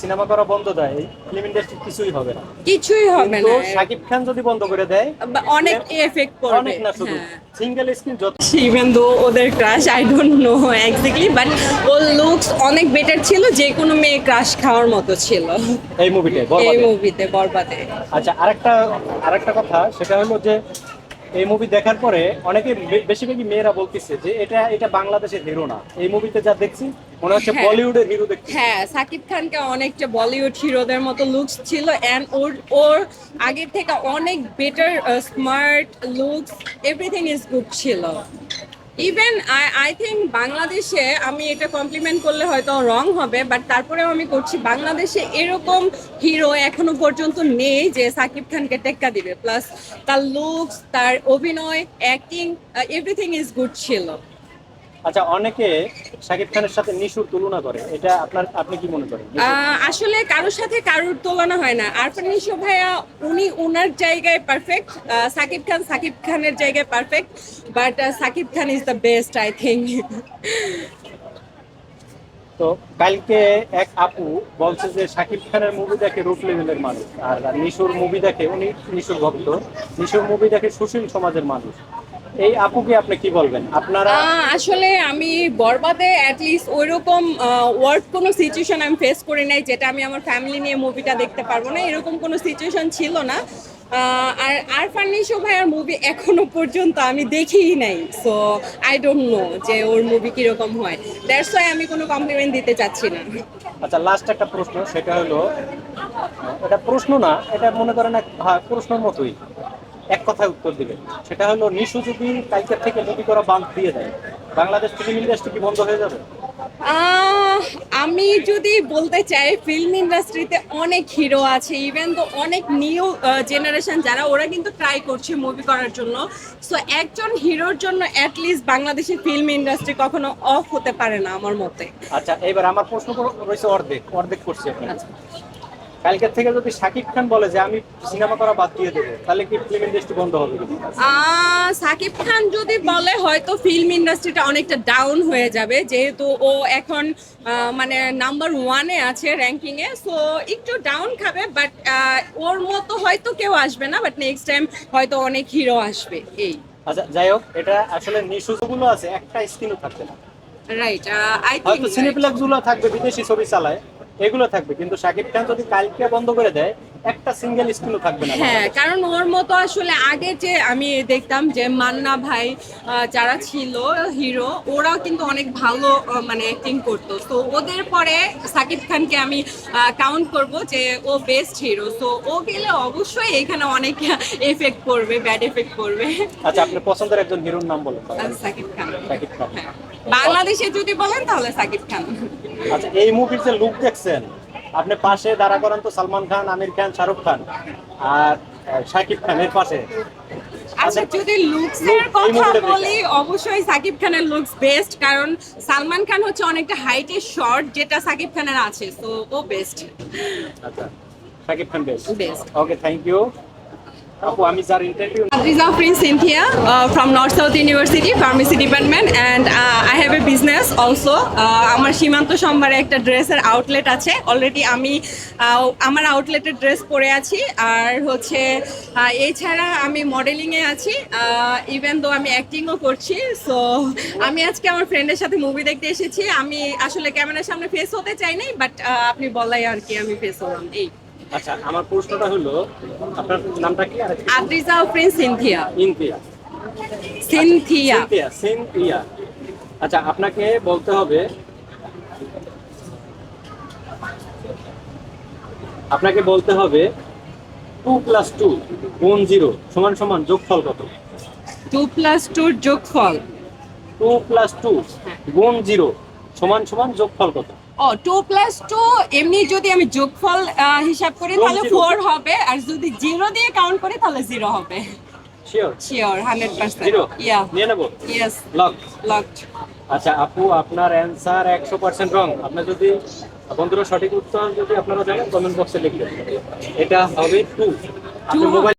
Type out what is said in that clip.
Cinema করা বন্ধ দেয় ফিল্ম ইন্ডাস্ট্রি কিছুই হবে না। কিছুই হবে না। শাকিব খান যদি বন্ধ করে দেয় অনেক এফেক্ট করবে অনেক না শুধু। হ্যাঁ। সিঙ্গেল স্ক্রিন যত ইভেন দো ওদের crush I don't know exactly but or looks অনেক বেটার ছিল যে কোনো মেয়ে ক্রাশ খাওয়ার মতো ছিল। এই মুভিতে এই মুভিতে বরবাদে। আচ্ছা আরেকটা আরেকটা কথা সেটা হলো যে এই মুভি দেখার পরে অনেকে বেশিরভাগই মেয়েরা বলতেছে যে এটা এটা বাংলাদেশের হিরো না। এই মুভিতে যা দেখছি মনে হচ্ছে হ্যাঁ। বলিউডের হিরো দেখছি। হ্যাঁ সাকিব খানকে অনেকটা বলিউড হিরোদের মতো লুকস ছিল এন্ড ওর ওর আগের থেকে অনেক better smart looks everything is good ছিল। ইভেন আই আই থিঙ্ক বাংলাদেশে আমি এটা কমপ্লিমেন্ট করলে হয়তো রং হবে বাট তারপরেও আমি করছি বাংলাদেশে এরকম হিরো এখনও পর্যন্ত নেই যে সাকিব খানকে টেক্কা দিবে। প্লাস তার লুকস তার অভিনয় অ্যাক্টিং এভরিথিং ইজ গুড ছিল। আচ্ছা অনেকে শাকিব খানের সাথে নিশুর তুলনা করে। এটা আপনার আপনি কি মনে করেন? আসলে কারোর সাথে কারোর তুলনা হয় না। আরফান নিশো ভাইয়া উনি ওনার জায়গায় পারফেক্ট সাকিব খান সাকিব খানের জায়গায় perfect but Shakib Khan is the best I think তো কালকে এক আপু বলছে যে শাকিব খানের মুভি দেখে রূপ লেভেলের মানুষ আর নিশুর মুভি দেখে উনি নিশুর ভক্ত। নিশুর মুভি দেখে সুশীল সমাজের মানুষ। এই আপুকে আপনি কি বলবেন? আপনারা আসলে আমি বরবাদে অ্যাটলিস্ট ওইরকম ওয়ার্ড কোনো সিচুয়েশন আমি ফেস করি নাই যেটা আমি আমার ফ্যামিলি নিয়ে মুভিটা দেখতে পারব না। এরকম কোনো সিচুয়েশন ছিল না। আর আরফান নিশো ভাইয়ার মুভি এখনও পর্যন্ত আমি দেখিই নাই। সো আই ডোন্ট নো যে ওর মুভি কীরকম হয়। দ্যাটস ওয়াই আমি কোনো কমপ্লিমেন্ট দিতে চাচ্ছি না। আচ্ছা লাস্ট একটা প্রশ্ন সেটা হলো এটা প্রশ্ন না এটা মনে করেন এক প্রশ্নের মতোই। এক কথায় উত্তর দিবে। সেটা হলো নিশু যদি কালকের থেকে মুভি করা বাদ দিয়ে দেয় বাংলাদেশ ফিল্ম ইন্ডাস্ট্রি কি বন্ধ হয়ে যাবে? আমি যদি বলতে চাই ফিল্ম ইন্ডাস্ট্রিতে অনেক হিরো আছে ইভেন তো অনেক নিউ জেনারেশন যারা ওরা কিন্তু ট্রাই করছে মুভি করার জন্য। সো একজন হিরোর জন্য অ্যাটলিস্ট বাংলাদেশের ফিল্ম ইন্ডাস্ট্রি কখনো অফ হতে পারে না আমার মতে। আচ্ছা এবার আমার প্রশ্ন রয়েছে অর্ধেক। অর্ধেক করছি আপনাকে। কালকের থেকে যদি শাকিব খান বলে যে আমি সিনেমা করা বাদ দিয়ে দেবো তাহলে কি ফিল্ম ইন্ডাস্ট্রি বন্ধ হবে সাকিব খান যদি বলে হয়তো ফিল্ম ইন্ডাস্ট্রিটা অনেকটা ডাউন হয়ে যাবে যেহেতু ও এখন মানে নাম্বার ওয়ানে আছে র্যাঙ্কিং এ সো একটু ডাউন খাবে বাট ওর মতো হয়তো কেউ আসবে না বাট নেক্সট টাইম হয়তো অনেক হিরো আসবে এই। আচ্ছা যাই হোক এটা আসলে নিশু গুলো আছে একটা স্ক্রিনও থাকবে না। রাইট আই হয়তো থিঙ্ক সিনেপ্লেক্সগুলো থাকবে বিদেশি ছবি চালায় এগুলো থাকবে। কিন্তু সাকিব খান যদি কালকে বন্ধ করে দেয় একটা সিঙ্গেল স্ক্রিনও থাকবে না হ্যাঁ কারণ ওর মতো আসলে আগে যে আমি দেখতাম যে মান্না ভাই যারা ছিল হিরো ওরাও কিন্তু অনেক ভালো মানে অ্যাক্টিং করতো। তো ওদের পরে সাকিব খানকে আমি কাউন্ট করব যে ও বেস্ট হিরো তো ও গেলে অবশ্যই এখানে অনেক এফেক্ট করবে ব্যাড এফেক্ট করবে আচ্ছা আপনার পছন্দের একজন হিরোর নাম বলেন। সাকিব খান। শাকিব খান। হ্যাঁ। বাংলাদেশে যদি বলেন তাহলে সাকিব খান। আচ্ছা এই মুভির যে লুক দেখছেন আপনি পাশে দাঁড়া করেন তো সালমান খান আমির খান শাহরুখ খান আর শাকিব খান এর পাশে। আচ্ছা যদি লুকস এর কথা বলি অবশ্যই সাকিব খানের লুকস বেস্ট কারণ সালমান খান হচ্ছে অনেকটা হাইটের শর্ট যেটা সাকিব খানের আছে তো ও বেস্ট আচ্ছা শাকিব খান বেশ Best. ওকে থ্যাংক ইউ আপু আমি যার interview Adriza Prince Cynthia uh, from North South University, Pharmacy Department, business also. Uh, আমার সীমান্ত সোমবারে একটা ড্রেসের আউটলেট আছে। অলরেডি আমি আমার আউটলেটের ড্রেস পরে আছি। আর হচ্ছে এছাড়া আমি মডেলিংয়ে আছি। ইভেন দো আমি অ্যাক্টিংও করছি সো আমি আজকে আমার ফ্রেন্ডের সাথে মুভি দেখতে এসেছি। আমি আসলে ক্যামেরার সামনে ফেস হতে চাই নাই বাট আপনি বলাই আর কি আমি ফেস হলাম এই। আচ্ছা আমার প্রশ্নটা হলো আপনার নামটা কি? Adriza Prince Cynthia. ইন্তিয়া Cynthia. Cynthia Cynthia. আচ্ছা আপনাকে বলতে হবে আপনাকে বলতে হবে টু প্লাস টু গুণ জিরো সমান সমান যোগফল কত? টু প্লাস টুর যোগফল। টু প্লাস টু গুণ জিরো সমান সমান যোগফল কত? ও টু প্লাস টু এমনি যদি আমি যোগফল হিসাব করি তাহলে ফোর হবে আর যদি জিরো দিয়ে কাউন্ট করি তাহলে জিরো হবে। শিওর ইয়া নিয়ে নেব ইয়েস লক লকড আচ্ছা আপু আপনার অ্যান্সার একশো পার্সেন্ট রং আপনি যদি বন্ধুরা সঠিক উত্তর যদি আপনারা জানেন কমেন্ট বক্সে লিখবেন। এটা হবে টু আপনি মোবাইল